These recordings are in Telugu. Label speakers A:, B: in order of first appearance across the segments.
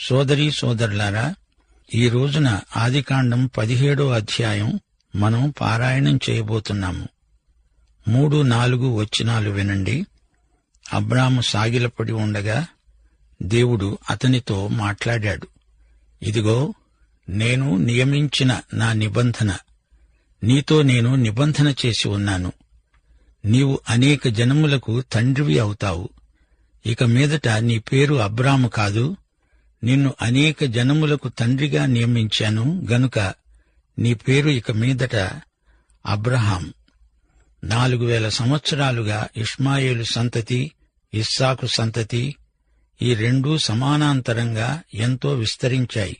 A: సోదరీ సోదరులారా ఈ రోజున ఆదికాండం పదిహేడో అధ్యాయం మనం పారాయణం చేయబోతున్నాము. మూడు నాలుగు వచనాలు వినండి. అబ్రాము సాగిలపడి ఉండగా దేవుడు అతనితో మాట్లాడాడు. ఇదిగో నేను నియమించిన నా నిబంధన. నీతో నేను నిబంధన చేసి ఉన్నాను. నీవు అనేక జనములకు తండ్రివి అవుతావు. ఇక మీదట నీ పేరు అబ్రాము కాదు నిన్ను అనేక జనములకు తండ్రిగా నియమించాను. గనుక నీ పేరు ఇక మీదట అబ్రహాం. నాలుగు వేల సంవత్సరాలుగా ఇష్మాయేలు సంతతి ఇస్సాకు సంతతి ఈ రెండూ సమానాంతరంగా ఎంతో విస్తరించాయి.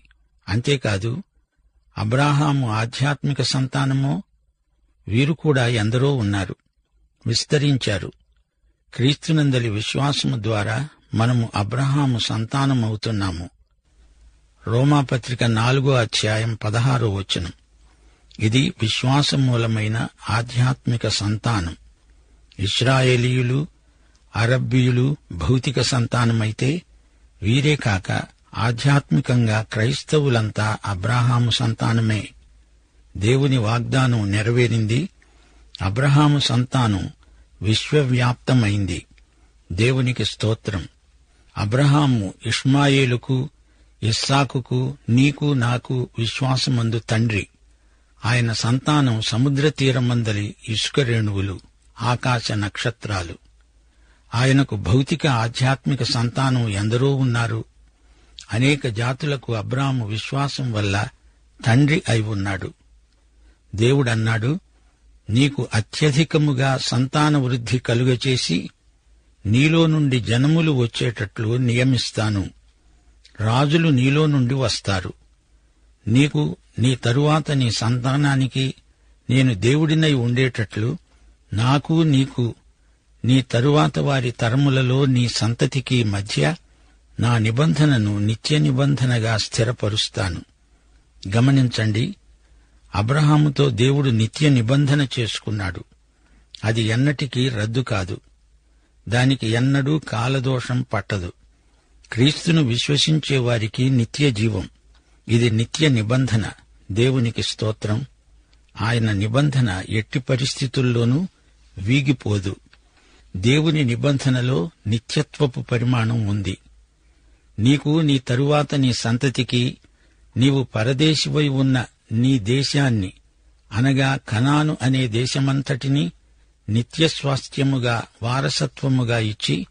A: అంతేకాదు అబ్రాహాము ఆధ్యాత్మిక సంతానమో వీరు కూడా ఎందరో ఉన్నారు. విస్తరించారు. క్రీస్తునందలి విశ్వాసము ద్వారా మనము అబ్రహాము సంతానమవుతున్నాము. రోమాపత్రిక నాలుగో అధ్యాయం పదహారో వచనం. ఇది విశ్వాసమూలమైన ఆధ్యాత్మిక సంతానం. ఇస్రాయేలీయులు అరబ్బీయులు భౌతిక సంతానమైతే వీరే కాక ఆధ్యాత్మికంగా క్రైస్తవులంతా అబ్రహాము సంతానమే. దేవుని వాగ్దానం నెరవేరింది అబ్రహాము సంతానం విశ్వవ్యాప్తమైంది. దేవునికి స్తోత్రం. అబ్రహాము ఇష్మాయేలుకు ఇస్సాకుకు నీకు నాకు విశ్వాసమందు తండ్రి. ఆయన సంతానం సముద్ర తీరమందలి ఇసుక రేణువులు ఆకాశ నక్షత్రాలు. ఆయనకు భౌతిక ఆధ్యాత్మిక సంతానం ఎందరో ఉన్నారు. అనేక జాతులకు అబ్రాము విశ్వాసం వల్ల తండ్రి అయి ఉన్నాడు. దేవుడన్నాడు నీకు అత్యధికముగా సంతాన వృద్ధి కలుగచేసి నీలో నుండి జనములు వచ్చేటట్లు నియమిస్తాను. రాజులు నీలో నుండి వస్తారు. నీకు నీ తరువాత నీ సంతానానికి నేను దేవుడినై ఉండేటట్లు నాకు నీకు నీ తరువాత వారి తరములలో నీ సంతతికి మధ్య నా నిబంధనను నిత్య నిబంధనగా స్థిరపరుస్తాను. గమనించండి అబ్రహాముతో దేవుడు నిత్య నిబంధన చేసుకున్నాడు. అది ఎన్నటికీ రద్దు కాదు. దానికి ఎన్నడూ కాలదోషం పట్టదు. క్రీస్తును విశ్వసించే వారికి నిత్య జీవం. ఇది నిత్య నిబంధన. దేవునికి స్తోత్రం. ఆయన నిబంధన ఎట్టి పరిస్థితుల్లోనూ వీగిపోదు. దేవుని నిబంధనలో నిత్యత్వపు పరిమాణం ఉంది. నీకు నీ తరువాత నీ సంతతికి నీవు పరదేశివై ఉన్న నీ దేశాన్ని అనగా కనాను అనే దేశమంతటినీ నిత్యస్వాస్థ్యముగా వారసత్వముగా ఇచ్చి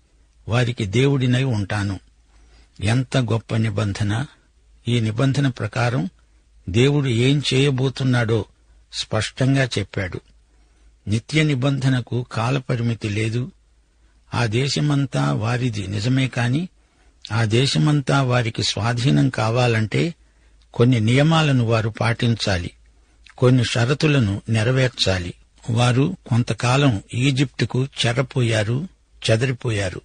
A: వారికి దేవుడినై ఉంటాను. ఎంత గొప్ప నిబంధన! ఈ నిబంధన ప్రకారం దేవుడు ఏం చేయబోతున్నాడో స్పష్టంగా చెప్పాడు. నిత్య నిబంధనకు కాలపరిమితి లేదు. ఆ దేశమంతా వారిది నిజమే కాని ఆ దేశమంతా వారికి స్వాధీనం కావాలంటే కొన్ని నియమాలను వారు పాటించాలి. కొన్ని షరతులను నెరవేర్చాలి. వారు కొంతకాలం ఈజిప్టుకు చెరపోయారు చెదరిపోయారు.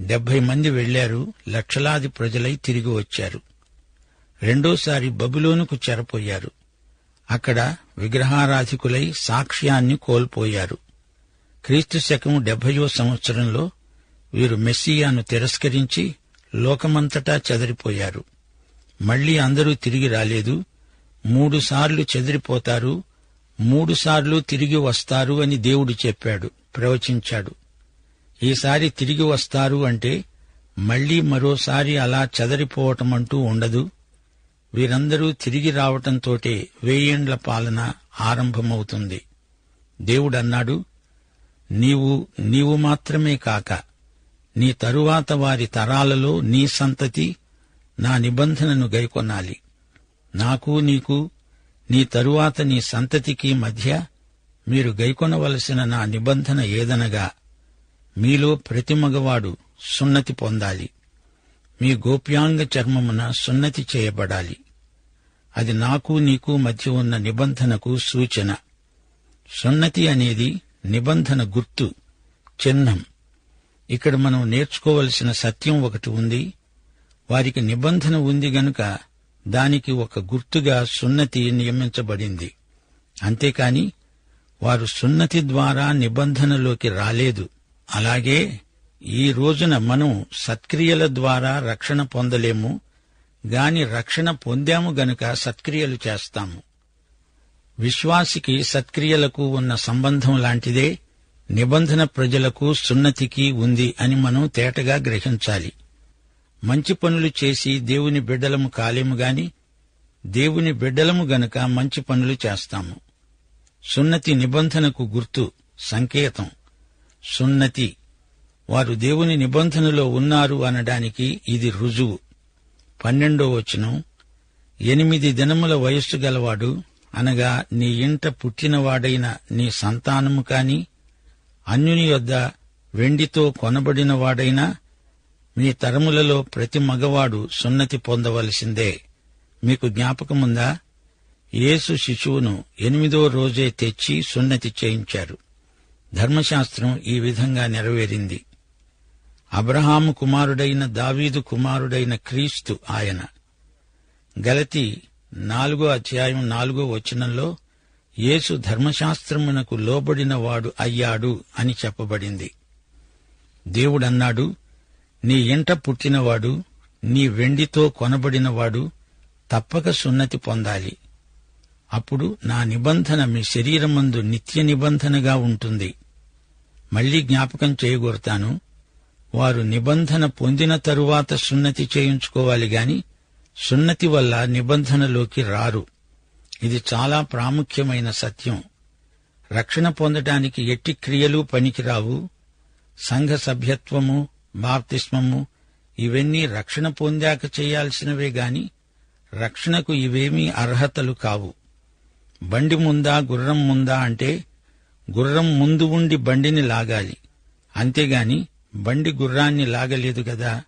A: డెబ్బై మంది వెళ్ళారు లక్షలాది ప్రజలై తిరిగి వచ్చారు. రెండోసారి బబులోనుకు చెరపోయారు. అక్కడ విగ్రహారాధికులై సాక్ష్యాన్ని కోల్పోయారు. క్రీస్తు శకం డెబ్బయో సంవత్సరంలో వీరు మెస్సియాను తిరస్కరించి లోకమంతటా చెదరిపోయారు. మళ్ళీ అందరూ తిరిగి రాలేదు. మూడుసార్లు చెదిరిపోతారు మూడుసార్లు తిరిగి వస్తారు అని దేవుడు చెప్పాడు ప్రవచించాడు. ఈసారి తిరిగి వస్తారు అంటే మళ్ళీ మరోసారి అలా చెదరిపోవటమంటూ ఉండదు. వీరందరూ తిరిగి రావటంతోటే వేయేండ్ల పాలన ఆరంభమవుతుంది. దేవుడన్నాడు నీవు నీవు మాత్రమే కాక నీ తరువాత వారి తరాలలో నీ సంతతి నా నిబంధనను గైకొనాలి. నాకు నీకు నీ తరువాత నీ సంతతికి మధ్య మీరు గైకొనవలసిన నా నిబంధన ఏదనగా మీలో ప్రతి మగవాడు సున్నతి పొందాలి. మీ గోప్యాంగ చర్మమున సున్నతి చేయబడాలి. అది నాకు నీకు మధ్య ఉన్న నిబంధనకు సూచన. సున్నతి అనేది నిబంధన గుర్తు చిహ్నం. ఇక్కడ మనం నేర్చుకోవలసిన సత్యం ఒకటి ఉంది. వారికి నిబంధన ఉంది గనుక దానికి ఒక గుర్తుగా సున్నతి నియమించబడింది. అంతేకాని వారు సున్నతి ద్వారా నిబంధనలోకి రాలేదు. అలాగే ఈ రోజున మనం సత్క్రియల ద్వారా రక్షణ పొందలేము గాని రక్షణ పొందాము గనుక సత్క్రియలు చేస్తాము. విశ్వాసికి సత్క్రియలకు ఉన్న సంబంధం లాంటిదే నిబంధన ప్రజలకు సున్నతికి ఉంది అని మనం తేటగా గ్రహించాలి. మంచి పనులు చేసి దేవుని బిడ్డలము కాలేము గాని దేవుని బిడ్డలము గనుక మంచి పనులు చేస్తాము. సున్నతి నిబంధనకు గుర్తు సంకేతం. సున్నతి. వారు దేవుని నిబంధనలో ఉన్నారు అనడానికి ఇది రుజువు. పన్నెండో వచనం. ఎనిమిది దినముల వయస్సు గలవాడు అనగా నీ ఇంట పుట్టినవాడైన నీ సంతానము కాని అన్యుని యొద్ద వెండితో కొనబడినవాడైనా మీ తరములలో ప్రతి మగవాడు సున్నతి పొందవలసిందే. మీకు జ్ఞాపకముందా? యేసు శిశువును ఎనిమిదో రోజే తెచ్చి సున్నతి చేయించారు. ధర్మశాస్త్రం ఈ విధంగా నెరవేరింది. అబ్రహాము కుమారుడైన దావీదు కుమారుడైన క్రీస్తు ఆయన. గలతి నాలుగో అధ్యాయం నాలుగో వచనంలో యేసు ధర్మశాస్త్రమునకు లోబడినవాడు అయ్యాడు అని చెప్పబడింది. దేవుడన్నాడు నీ ఇంట పుట్టినవాడు నీ వెండితో కొనబడినవాడు తప్పక సున్నతి పొందాలి. అప్పుడు నా నిబంధన మీ శరీరమందు నిత్య నిబంధనగా ఉంటుంది. మళ్ళీ జ్ఞాపకం చేయగోరుతాను వారు నిబంధన పొందిన తరువాత సున్నతి చేయించుకోవాలి గాని సున్నతి వల్ల నిబంధనలోకి రారు. ఇది చాలా ప్రాముఖ్యమైన సత్యం. రక్షణ పొందటానికి ఎట్టి క్రియలు పనికిరావు. సంఘ సభ్యత్వము బాప్తిస్మము ఇవన్నీ రక్షణ పొందాక చేయాల్సినవే గాని రక్షణకు ఇవేమీ అర్హతలు కావు. బండి ముందా గుర్రం ముందా అంటే గుర్రం ముందు ఉండి బండిని లాగాలి. అంతేగాని బండి గుర్రాన్ని లాగలేదు గదా.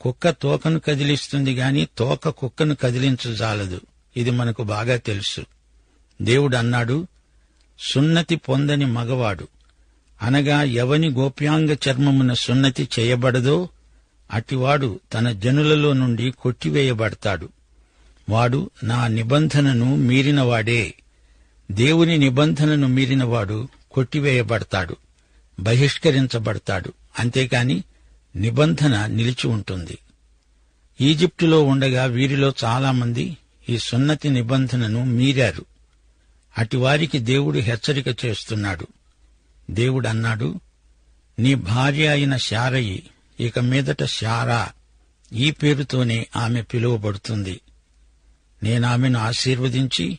A: కుక్క తోకను కదిలిస్తుంది గాని తోక కుక్కను కదిలించజాలదు ఇది మనకు బాగా తెలుసు. దేవుడు అన్నాడు సున్నతి పొందని మగవాడు. అనగా ఎవని గోప్యాంగ చర్మమున సున్నతి చేయబడదో అటివాడు తన జనులలో నుండి కొట్టివేయబడతాడు. వాడు నా నిబంధనను మీరినవాడే. దేవుని నిబంధనను మీరినవాడు కొట్టివేయబడతాడు. బహిష్కరించబడతాడు. అంతేకాని నిబంధన నిలిచి ఉంటుంది. ఈజిప్టులో ఉండగా వీరిలో చాలామంది ఈ సున్నతి నిబంధనను మీరారు. అటివారికి దేవుడు హెచ్చరిక చేస్తున్నాడు. దేవుడన్నాడు నీ భార్య అయిన శారయి ఇక మీదట శారా ఈ పేరుతోనే ఆమె పిలువబడుతుంది. నేనామెను ఆశీర్వదించి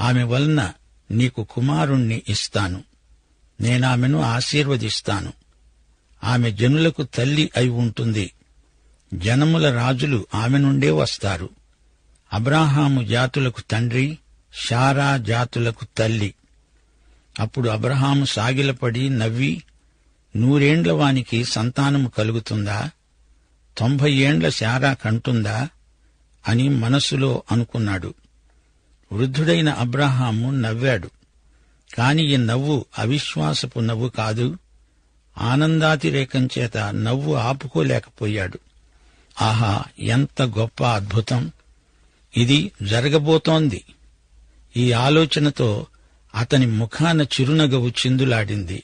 A: ఆమె వలన నీకు కుమారుణ్ణి ఇస్తాను. నేనామెను ఆశీర్వదిస్తాను. ఆమె జనులకు తల్లి అయి ఉంటుంది. జనముల రాజులు ఆమె నుండే వస్తారు. అబ్రాహాము జాతులకు తండ్రి షారా జాతులకు తల్లి. అప్పుడు అబ్రహాము సాగిలపడి నవ్వి నూరేండ్ల వానికి సంతానము కలుగుతుందా? తొంభై ఏండ్ల శారా కంటుందా? అని మనస్సులో అనుకున్నాడు. వృద్ధుడైన అబ్రహాము నవ్వాడు. కాని ఈ నవ్వు అవిశ్వాసపు నవ్వు కాదు. ఆనందాతిరేకంచేత నవ్వు ఆపుకోలేకపోయాడు. ఆహా ఎంత గొప్ప అద్భుతం! ఇది జరగబోతోంది. ఈ ఆలోచనతో అతని ముఖాన చిరునగవు చిందులాడింది.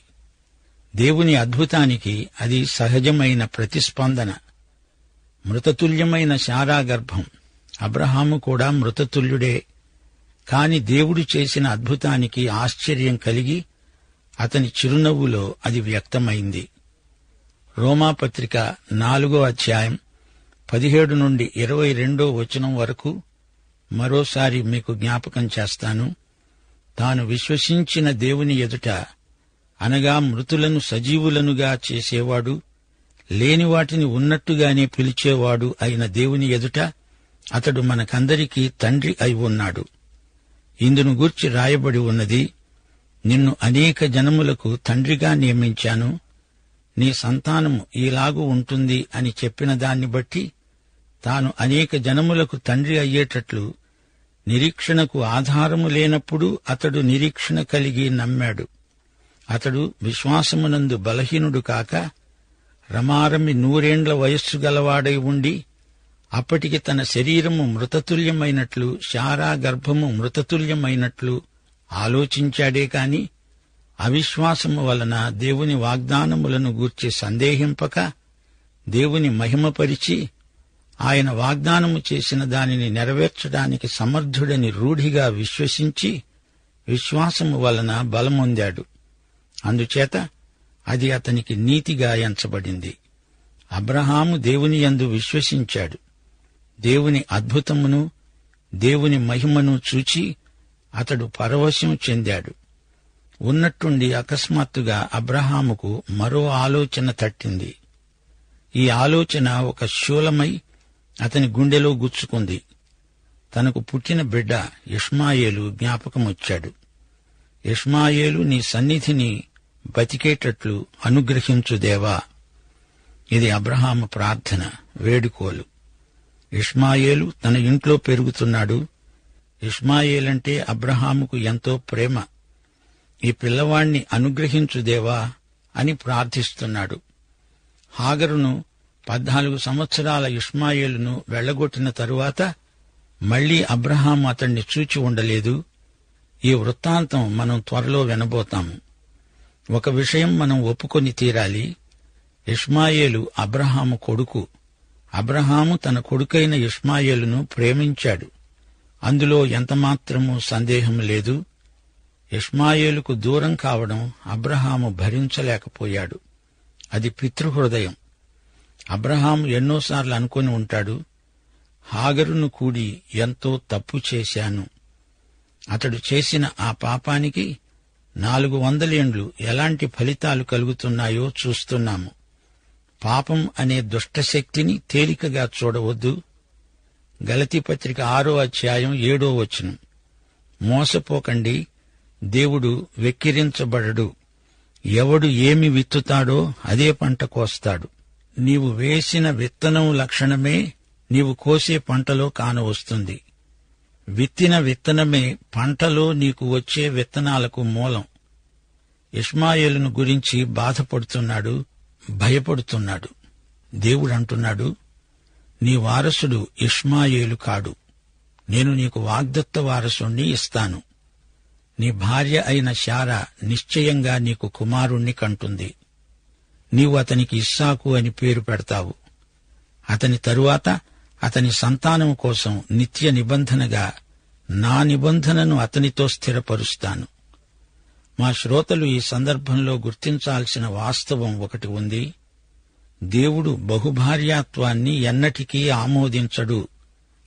A: దేవుని అద్భుతానికి అది సహజమైన ప్రతిస్పందన. మృతతుల్యమైన శారాగర్భం. అబ్రహాము కూడా మృతతుల్యుడే. కాని దేవుడు చేసిన అద్భుతానికి ఆశ్చర్యం కలిగి అతని చిరునవ్వులో అది వ్యక్తమైంది. రోమాపత్రిక నాలుగో అధ్యాయం పదిహేడు నుండి ఇరవై రెండో వచనం వరకు మరోసారి మీకు జ్ఞాపకం చేస్తాను. తాను విశ్వసించిన దేవుని ఎదుట అనగా మృతులను సజీవులనుగా చేసేవాడు లేని వాటిని ఉన్నట్టుగానే పిలిచేవాడు అయిన దేవుని ఎదుట అతడు మనకందరికీ తండ్రి అయి ఉన్నాడు. ఇందును గూర్చి రాయబడి ఉన్నది నిన్ను అనేక జనములకు తండ్రిగా నియమించాను నీ సంతానము ఈలాగు ఉంటుంది అని చెప్పిన దాన్ని బట్టి తాను అనేక జనములకు తండ్రి అయ్యేటట్లు నిరీక్షణకు ఆధారము లేనప్పుడు అతడు నిరీక్షణ కలిగి నమ్మాడు. అతడు విశ్వాసమునందు బలహీనుడు కాక రమారమి నూరేండ్ల వయస్సు గలవాడై ఉండి అప్పటికి తన శరీరము మృతతుల్యమైనట్లు శారా గర్భము మృతతుల్యమైనట్లు ఆలోచించాడే కాని అవిశ్వాసము వలన దేవుని వాగ్దానములను గూర్చి సందేహింపక దేవుని మహిమపరిచి ఆయన వాగ్దానము చేసిన దానిని నెరవేర్చడానికి సమర్థుడని రూఢిగా విశ్వసించి విశ్వాసము వలన బలమొందాడు. అందుచేత అది అతనికి నీతిగా ఎంచబడింది. అబ్రహాము దేవుని యందు విశ్వసించాడు. దేవుని అద్భుతమును దేవుని మహిమను చూచి అతడు పరవశం చెందాడు. ఉన్నట్టుండి అకస్మాత్తుగా అబ్రహాముకు మరో ఆలోచన తట్టింది. ఈ ఆలోచన ఒక శూలమై అతని గుండెలో గుచ్చుకుంది. తనకు పుట్టిన బిడ్డ ఇష్మాయేలు జ్ఞాపకమొచ్చాడు. ఇష్మాయేలు నీ సన్నిధిని బతికేటట్లు అనుగ్రహించు దేవా. ఇది అబ్రహాము ప్రార్థన వేడుకోలు. ఇష్మాయేలు తన ఇంట్లో పెరుగుతున్నాడు. ఇష్మాయేలంటే అబ్రహాముకు ఎంతో ప్రేమ. ఈ పిల్లవాణ్ణి అనుగ్రహించు దేవా అని ప్రార్థిస్తున్నాడు. హాగరును పద్నాలుగు సంవత్సరాల ఇష్మాయేలును వెళ్ళగొట్టిన తరువాత మళ్ళీ అబ్రహాం అతణ్ణి చూచి ఉండలేదు. ఈ వృత్తాంతం మనం త్వరలో వినబోతాము. ఒక విషయం మనం ఒప్పుకొని తీరాలి. ఇష్మాయేలు అబ్రహాము కొడుకు. అబ్రహాము తన కొడుకైన ఇష్మాయేలును ప్రేమించాడు. అందులో ఎంతమాత్రమూ సందేహం లేదు. ఇష్మాయేలుకు దూరం కావడం అబ్రహాము భరించలేకపోయాడు. అది పితృహృదయం. అబ్రహాం ఎన్నోసార్లు అనుకుని ఉంటాడు హాగరును కూడి ఎంతో తప్పు చేశాను. అతడు చేసిన ఆ పాపానికి నాలుగు వందలేండ్లు ఎలాంటి ఫలితాలు కలుగుతున్నాయో చూస్తున్నాము. పాపం అనే దుష్టశక్తిని తేలికగా చూడవద్దు. గలతీ పత్రిక ఆరో అధ్యాయం ఏడో వచనం. మోసపోకండి దేవుడు వెక్కిరించబడడు. ఎవడు ఏమి విత్తుతాడో అదే పంట కోస్తాడు. నీవు వేసిన విత్తనం లక్షణమే నీవు కోసే పంటలో కానవస్తుంది. విత్తిన విత్తనమే పంటలో నీకు వచ్చే విత్తనాలకు మూలం. ఇష్మాయేలును గురించి బాధపడుతున్నాడు భయపడుతున్నాడు. దేవుడు అంటున్నాడు నీ వారసుడు ఇష్మాయేలు కాడు. నేను నీకు వాగ్దత్త వారసుణ్ణి ఇస్తాను. నీ భార్య అయిన శారా నిశ్చయంగా నీకు కుమారుణ్ణి కంటుంది. నీవు అతనికి ఇస్సాకు అని పేరు పెడతావు. అతని తరువాత అతని సంతానం కోసం నిత్య నిబంధనగా నా నిబంధనను అతనితో స్థిరపరుస్తాను. మా శ్రోతలు ఈ సందర్భంలో గుర్తించాల్సిన వాస్తవం ఒకటి ఉంది. దేవుడు బహుభార్యాత్వాన్ని ఎన్నటికీ ఆమోదించడు.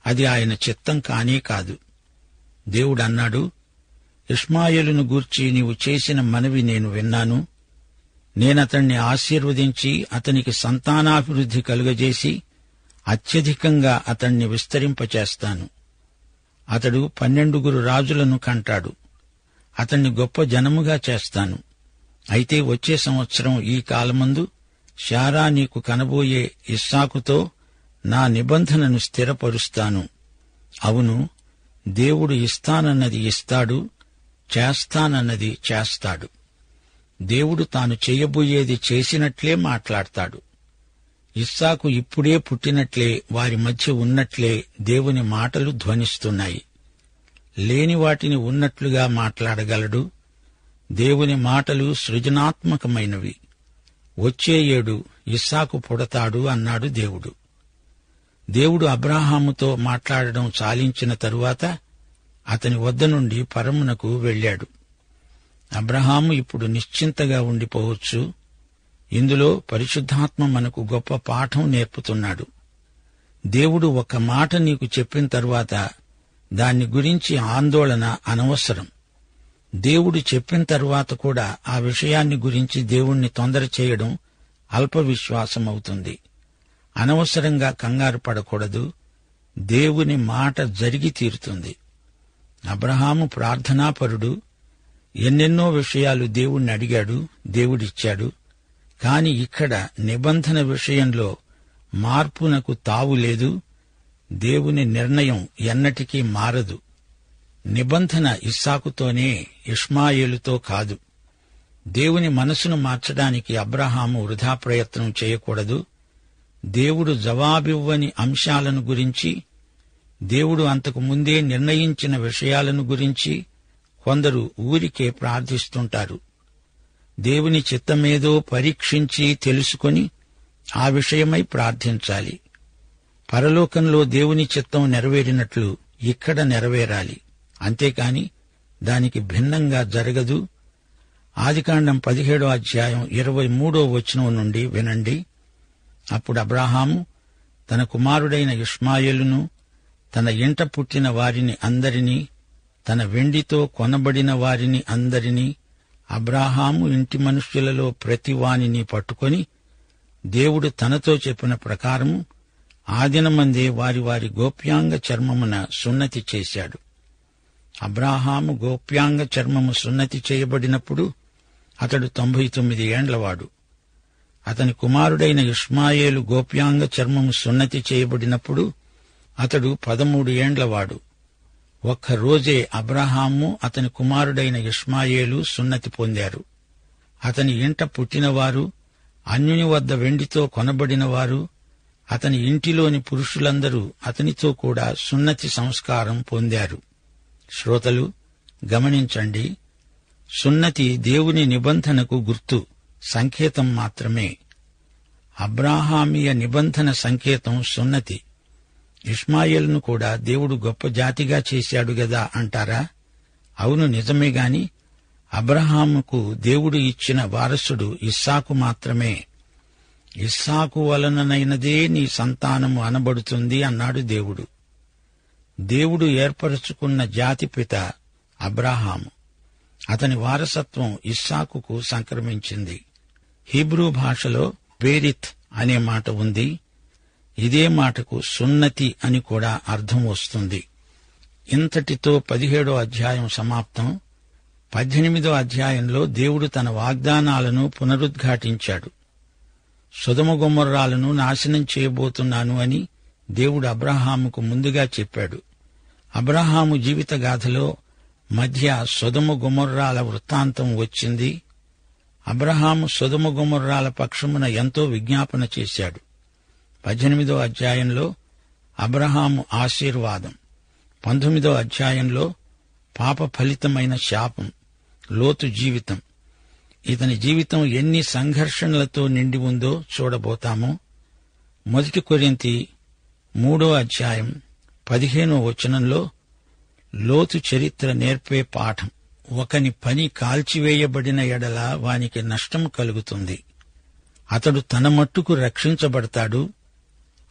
A: అది ఆయన చిత్తం కానే కాదు. దేవుడన్నాడు ఇష్మాయేలును గూర్చి నీవు చేసిన మనవి నేను విన్నాను. నేనతణ్ణి ఆశీర్వదించి అతనికి సంతానాభివృద్ధి కలుగజేసి అత్యధికంగా అతణ్ణి విస్తరింపచేస్తాను. అతడు పన్నెండుగురు రాజులను కంటాడు. అతన్ని గొప్ప జనముగా చేస్తాను. అయితే వచ్చే సంవత్సరం ఈ కాలమందు శారా నీకు కనబోయే ఇస్సాకుతో నా నిబంధనను స్థిరపరుస్తాను. అవును దేవుడు ఇస్తానన్నది ఇస్తాడు చేస్తానన్నది చేస్తాడు. దేవుడు తాను చేయబోయేది చేసినట్లే మాట్లాడతాడు. ఇస్సాకు ఇప్పుడే పుట్టినట్లే వారి మధ్య ఉన్నట్లే దేవుని మాటలు ధ్వనిస్తున్నాయి. లేని వాటిని ఉన్నట్లుగా మాట్లాడగలడు. దేవుని మాటలు సృజనాత్మకమైనవి. వచ్చే ఏడు ఇస్సాకు పుడతాడు అన్నాడు దేవుడు. దేవుడు అబ్రాహాముతో మాట్లాడడం చాలించిన తరువాత అతని వద్ద నుండి పరమునకు వెళ్ళాడు. అబ్రహాము ఇప్పుడు నిశ్చింతగా ఉండిపోవచ్చు. ఇందులో పరిశుద్ధాత్మ మనకు గొప్ప పాఠం నేర్పుతున్నాడు. దేవుడు ఒక మాట నీకు చెప్పిన తరువాత దాన్ని గురించి ఆందోళన అనవసరం. దేవుడు చెప్పిన తరువాత కూడా ఆ విషయాన్ని గురించి దేవుణ్ణి తొందర చేయడం అల్పవిశ్వాసమవుతుంది. అనవసరంగా కంగారు పడకూడదు. దేవుని మాట జరిగి తీరుతుంది. అబ్రహాము ప్రార్థనాపరుడు ఎన్నెన్నో విషయాలు దేవుణ్ణి అడిగాడు దేవుడిచ్చాడు. కాని ఇక్కడ నిబంధన విషయంలో మార్పునకు తావు లేదు దేవుని నిర్ణయం ఎన్నటికీ మారదు. నిబంధన ఇస్సాకుతోనే ఇష్మాయేలుతో కాదు. దేవుని మనసును మార్చడానికి అబ్రహాము వృధా ప్రయత్నం చేయకూడదు. దేవుడు జవాబివ్వని అంశాలను గురించి దేవుడు అంతకు ముందే నిర్ణయించిన విషయాలను గురించి కొందరు ఊరికే ప్రార్థిస్తుంటారు. దేవుని చిత్తమేదో పరీక్షించి తెలుసుకొని ఆ విషయమై ప్రార్థించాలి. పరలోకంలో దేవుని చిత్తం నెరవేరినట్లు ఇక్కడ నెరవేరాలి. అంతేకాని దానికి భిన్నంగా జరగదు. ఆదికాండం పదిహేడో అధ్యాయం ఇరవై మూడో వచనం నుండి వినండి. అప్పుడు అబ్రాహాము తన కుమారుడైన ఇష్మాయేలును తన ఇంట పుట్టిన వారిని అందరినీ తన వెండితో కొనబడిన వారిని అందరినీ అబ్రాహాము ఇంటి మనుష్యులలో ప్రతివానిని పట్టుకొని దేవుడు తనతో చెప్పిన ప్రకారము ఆదినమందే వారి వారి గోప్యాంగ చర్మమున సున్నతి చేశాడు. అబ్రాహాము గోప్యాంగ చర్మము సున్నతి చేయబడినప్పుడు అతడు తొంభై తొమ్మిది ఏండ్లవాడు. అతని కుమారుడైన ఇష్మాయేలు గోప్యాంగ చర్మము సున్నతి చేయబడినప్పుడు అతడు పదమూడు ఏండ్లవాడు. ఒక్క రోజే అబ్రహాము అతని కుమారుడైన ఇష్మాయేలు సున్నతి పొందారు. అతని ఇంట పుట్టినవారు అన్యుని వద్ద వెండితో కొనబడినవారు అతని ఇంటిలోని పురుషులందరూ అతనితో కూడా సున్నతి సంస్కారం పొందారు. శ్రోతలు గమనించండి. సున్నతి దేవుని నిబంధనకు గుర్తు సంకేతం మాత్రమే. అబ్రాహామీయ నిబంధన సంకేతం సున్నతి. ఇష్మాయిల్ను కూడా దేవుడు గొప్ప జాతిగా చేశాడు గదా అంటారా? అవును నిజమే గాని అబ్రహాముకు దేవుడు ఇచ్చిన వారసుడు ఇస్సాకు మాత్రమే. ఇస్సాకు వలననైనదే నీ సంతానము అనబడుతుంది అన్నాడు దేవుడు. దేవుడు ఏర్పరచుకున్న జాతిపిత అబ్రాహాము. అతని వారసత్వం ఇస్సాకుకు సంక్రమించింది. హీబ్రూ భాషలో పేరిత్ అనే మాట ఉంది. ఇదే మాటకు సున్నతి అని కూడా అర్థం వస్తుంది. ఇంతటితో పదిహేడో అధ్యాయం సమాప్తం. పద్దెనిమిదో అధ్యాయంలో దేవుడు తన వాగ్దానాలను పునరుద్ఘాటించాడు. సుధమగుమ్మర్రాలను నాశనం చేయబోతున్నాను అని దేవుడు అబ్రహాముకు ముందుగా చెప్పాడు. అబ్రహాము జీవితగాథలో మధ్య సుధమ గుమర్రాల వృత్తాంతం వచ్చింది. అబ్రహాము సుధమ గుమర్రాల పక్షమున ఎంతో విజ్ఞాపన చేశాడు. పద్దెనిమిదో అధ్యాయంలో అబ్రహాము ఆశీర్వాదం. పంతొమ్మిదో అధ్యాయంలో పాప ఫలితమైన శాపం లోతు జీవితం. ఇతని జీవితం ఎన్ని సంఘర్షణలతో నిండి ఉందో చూడబోతాము. మొదటి కొరింతి మూడో అధ్యాయం పదిహేనో వచనంలో లోతు చరిత్ర నేర్పే పాఠం ఒకని పని కాల్చివేయబడిన ఎడల వానికి నష్టం కలుగుతుంది. అతడు తన మట్టుకు రక్షించబడతాడు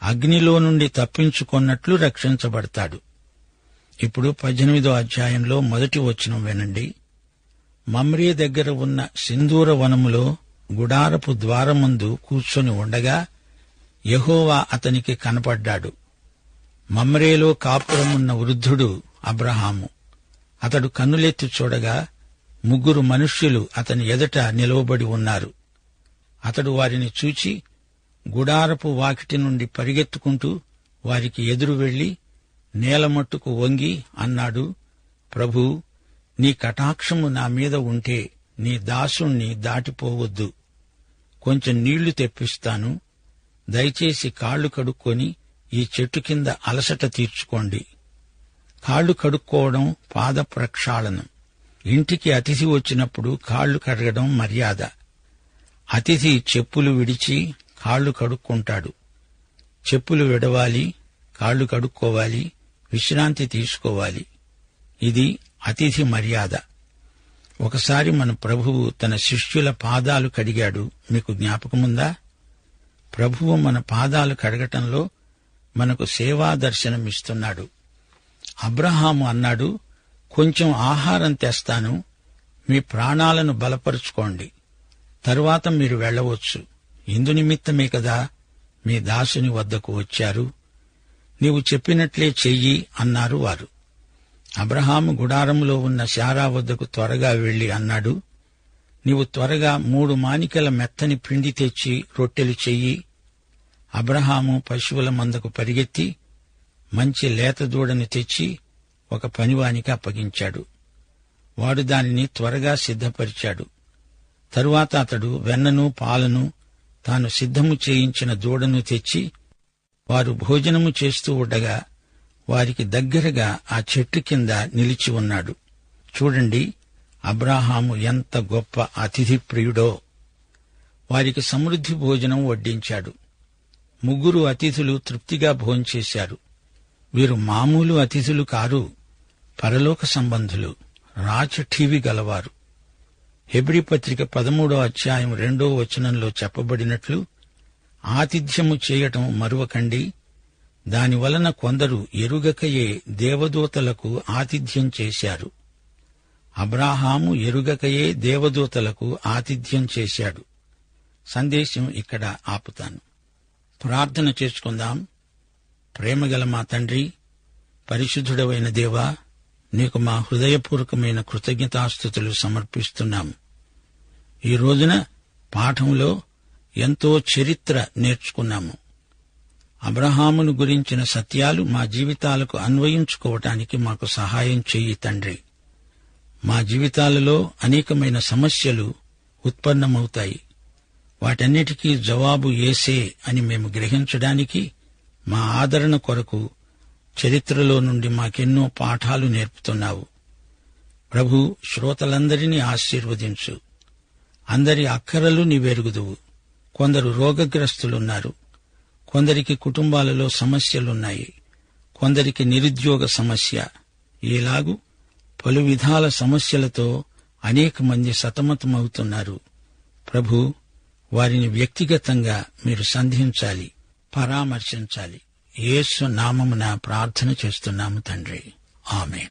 A: అగ్నిలో నుండి తప్పించుకొన్నట్లు రక్షించబడతాడు. ఇప్పుడు పద్దెనిమిదో అధ్యాయంలో మొదటి వచనం వినండి. మమ్రే దగ్గర ఉన్న సింధూర వనములో గుడారపు ద్వారముందు కూర్చొని ఉండగా యహోవా అతనికి కనపడ్డాడు. మమ్రేలో కాపురమున్న వృద్ధుడు అబ్రహాము. అతడు కన్నులెత్తి చూడగా ముగ్గురు మనుష్యులు అతని ఎదుట నిలవబడి ఉన్నారు. అతడు వారిని చూచి గుడారపు వాకిటి నుండి పరిగెత్తుకుంటూ వారికి ఎదురు వెళ్ళి నేలమట్టుకు వంగి అన్నాడు ప్రభూ నీ కటాక్షము నా మీద ఉంటే నీ దాసుణ్ణి దాటిపోవద్దు. కొంచెం నీళ్ళు తెప్పిస్తాను. దయచేసి కాళ్ళు కడుక్కొని ఈ చెట్టు కింద అలసట తీర్చుకోండి. కాళ్ళు కడుక్కోవడం పాద ప్రక్షాళనం ఇంటికి అతిథి వచ్చినప్పుడు కాళ్ళు కడగడం మర్యాద. అతిథి చెప్పులు విడిచి కాళ్ళు కడుక్కుంటాడు. చెప్పులు విడవాలి కాళ్ళు కడుక్కోవాలి విశ్రాంతి తీసుకోవాలి. ఇది అతిథి మర్యాద. ఒకసారి మన ప్రభువు తన శిష్యుల పాదాలు కడిగాడు. మీకు జ్ఞాపకముందా? ప్రభువు మన పాదాలు కడగటంలో మనకు సేవా దర్శనమిస్తున్నాడు అబ్రహాము అన్నాడు కొంచెం ఆహారం తెస్తాను. మీ ప్రాణాలను బలపరుచుకోండి. తరువాత మీరు వెళ్ళవచ్చు. ఇందు నిమిత్తమే కదా మీ దాసుని వద్దకు వచ్చారు? నీవు చెప్పినట్లే చెయ్యి అన్నారు వారు. అబ్రహాము గుడారంలో ఉన్న శారా వద్దకు త్వరగా వెళ్ళి అన్నాడు. నీవు త్వరగా మూడు మానికల మెత్తని పిండి తెచ్చి రొట్టెలు చెయ్యి. అబ్రహాము పశువుల మందకు పరిగెత్తి మంచి లేత దూడను తెచ్చి ఒక పనివానికి అప్పగించాడు. వాడు దానిని త్వరగా సిద్ధపరిచాడు. తరువాత అతడు వెన్నను పాలను తాను సిద్ధము చేయించిన దూడను తెచ్చి వారు భోజనము చేస్తూ ఉండగా వారికి దగ్గరగా ఆ చెట్టు కింద నిలిచి ఉన్నాడు. చూడండి అబ్రాహాము ఎంత గొప్ప అతిథి ప్రియుడో. వారికి సమృద్ధి భోజనం వడ్డించాడు. ముగ్గురు అతిథులు తృప్తిగా భోంచేశారు వీరు మామూలు అతిథులు కారు పరలోక సంబంధులు రాచఠీవి గలవారు. హెబ్రి పత్రిక పదమూడో అధ్యాయం రెండో వచనంలో చెప్పబడినట్లు ఆతిథ్యము చేయటం మరువకండి. దానివలన కొందరు ఎరుగకయే దేవదూతలకు ఆతిథ్యం చేశారు. అబ్రాహాము ఎరుగకయే దేవదూతలకు ఆతిథ్యం చేశాడు. సందేశం ఇక్కడ ఆపుతాను. ప్రార్థన చేసుకుందాం. ప్రేమగల మా తండ్రి పరిశుద్ధుడవైన దేవా నీకు మా హృదయపూర్వకమైన కృతజ్ఞతాస్థుతులు సమర్పిస్తున్నాం ఈ రోజున పాఠంలో ఎంతో చరిత్ర నేర్చుకున్నాము. అబ్రహామును గురించిన సత్యాలు మా జీవితాలకు అన్వయించుకోవటానికి మాకు సహాయం చెయ్యి తండ్రి. మా జీవితాలలో అనేకమైన సమస్యలు ఉత్పన్నమవుతాయి. వాటన్నిటికీ జవాబు ఏసే అని మేము గ్రహించడానికి మా ఆదరణ కొరకు చరిత్రలో నుండి మాకెన్నో పాఠాలు నేర్పుతున్నావు. ప్రభు శ్రోతలందరినీ ఆశీర్వదించు. అందరి అక్కరలు నీవెరుగుదువు. కొందరు రోగగ్రస్తులున్నారు. కొందరికి కుటుంబాలలో సమస్యలున్నాయి. కొందరికి నిరుద్యోగ సమస్య. ఈలాగు పలు విధాల సమస్యలతో అనేక మంది సతమతమవుతున్నారు. ప్రభు వారిని వ్యక్తిగతంగా మీరు సంధించాలి పరామర్శించాలి. యేసు నామమున ప్రార్థన చేస్తున్నాము తండ్రి. ఆమె